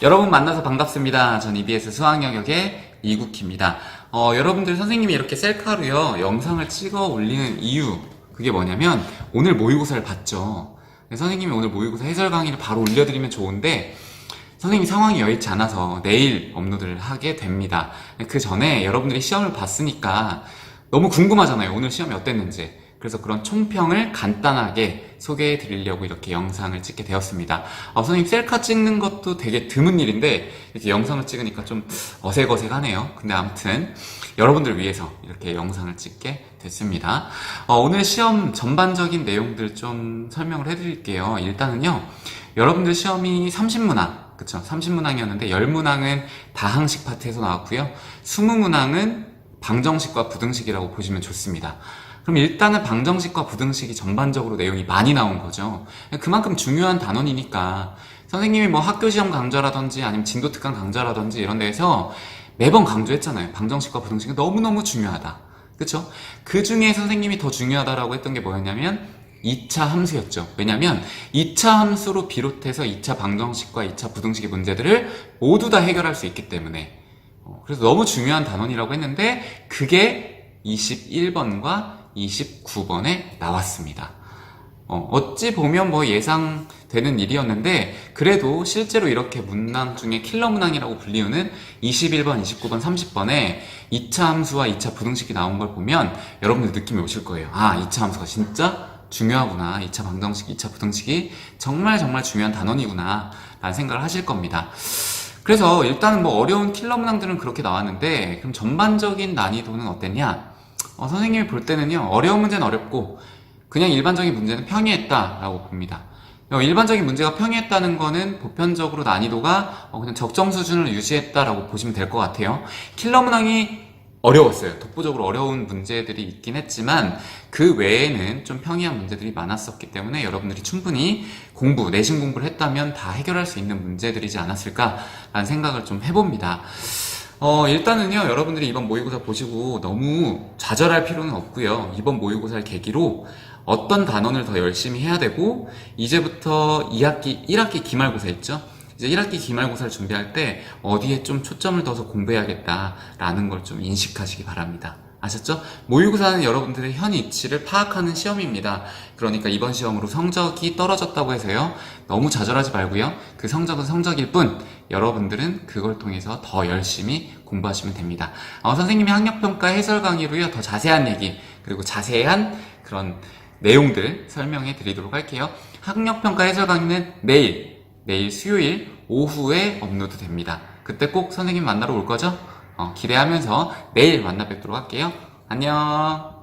여러분 만나서 반갑습니다. 전 EBS 수학영역의 이국희입니다. 어, 여러분들 선생님이 이렇게 셀카로요, 영상을 찍어 올리는 이유, 그게 뭐냐면, 오늘 모의고사를 봤죠. 네, 선생님이 오늘 모의고사 해설 강의를 바로 올려드리면 좋은데, 선생님이 상황이 여의치 않아서 내일 업로드를 하게 됩니다. 그 전에 여러분들이 시험을 봤으니까 너무 궁금하잖아요. 오늘 시험이 어땠는지. 그래서 그런 총평을 간단하게 소개해 드리려고 이렇게 영상을 찍게 되었습니다. 어, 선생님 셀카 찍는 것도 되게 드문 일인데 이렇게 영상을 찍으니까 좀 어색어색하네요. 근데 아무튼 여러분들 위해서 이렇게 영상을 찍게 됐습니다. 어, 오늘 시험 전반적인 내용들 좀 설명을 해드릴게요. 일단은요, 여러분들 시험이 30문항, 그쵸? 30문항이었는데 10문항은 다항식 파트에서 나왔고요. 20문항은 방정식과 부등식이라고 보시면 좋습니다. 그럼 일단은 방정식과 부등식이 전반적으로 내용이 많이 나온 거죠. 그만큼 중요한 단원이니까 선생님이 뭐 학교 시험 강좌라든지 아니면 진도 특강 강좌라든지 이런 데에서 매번 강조했잖아요. 방정식과 부등식은 너무너무 중요하다. 그쵸? 그 중에 선생님이 더 중요하다라고 했던 게 뭐였냐면 2차 함수였죠. 왜냐면 2차 함수로 비롯해서 2차 방정식과 2차 부등식의 문제들을 모두 다 해결할 수 있기 때문에 어, 그래서 너무 중요한 단원이라고 했는데 그게 21번과 29번에 나왔습니다. 어, 찌 보면 뭐 예상되는 일이었는데 그래도 실제로 이렇게 문항 중에 킬러 문항이라고 불리우는 21번, 29번, 30번에 2차 함수와 2차 부등식이 나온 걸 보면 여러분들 느낌이 오실 거예요. 아, 2차 함수가 진짜 중요하구나. 2차 방정식, 2차 부등식이 정말 정말 중요한 단원이구나. 라는 생각을 하실 겁니다. 그래서 일단은 뭐 어려운 킬러 문항들은 그렇게 나왔는데 그럼 전반적인 난이도는 어땠냐? 어, 선생님이 볼 때는요 어려운 문제는 어렵고 그냥 일반적인 문제는 평이했다라고 봅니다. 어, 일반적인 문제가 평이했다는 거는 보편적으로 난이도가 어, 그냥 적정 수준을 유지했다라고 보시면 될 것 같아요. 킬러 문항이 어려웠어요. 독보적으로 어려운 문제들이 있긴 했지만 그 외에는 좀 평이한 문제들이 많았었기 때문에 여러분들이 충분히 공부, 내신 공부를 했다면 다 해결할 수 있는 문제들이지 않았을까라는 생각을 좀 해봅니다. 어, 일단은요, 여러분들이 이번 모의고사 보시고 너무 좌절할 필요는 없고요. 이번 모의고사를 계기로 어떤 단원을 더 열심히 해야 되고, 이제부터 2학기, 1학기 기말고사 있죠? 이제 1학기 기말고사를 준비할 때 어디에 좀 초점을 둬서 공부해야겠다라는 걸 좀 인식하시기 바랍니다. 아셨죠? 모의고사는 여러분들의 현 위치를 파악하는 시험입니다. 그러니까 이번 시험으로 성적이 떨어졌다고 해서요. 너무 좌절하지 말고요. 그 성적은 성적일 뿐 여러분들은 그걸 통해서 더 열심히 공부하시면 됩니다. 어, 선생님이 학력평가 해설 강의로요. 더 자세한 얘기 그리고 자세한 그런 내용들 설명해 드리도록 할게요. 학력평가 해설 강의는 내일, 내일 수요일 오후에 업로드 됩니다. 그때 꼭 선생님 만나러 올 거죠? 어, 기대하면서 내일 만나 뵙도록 할게요. 안녕.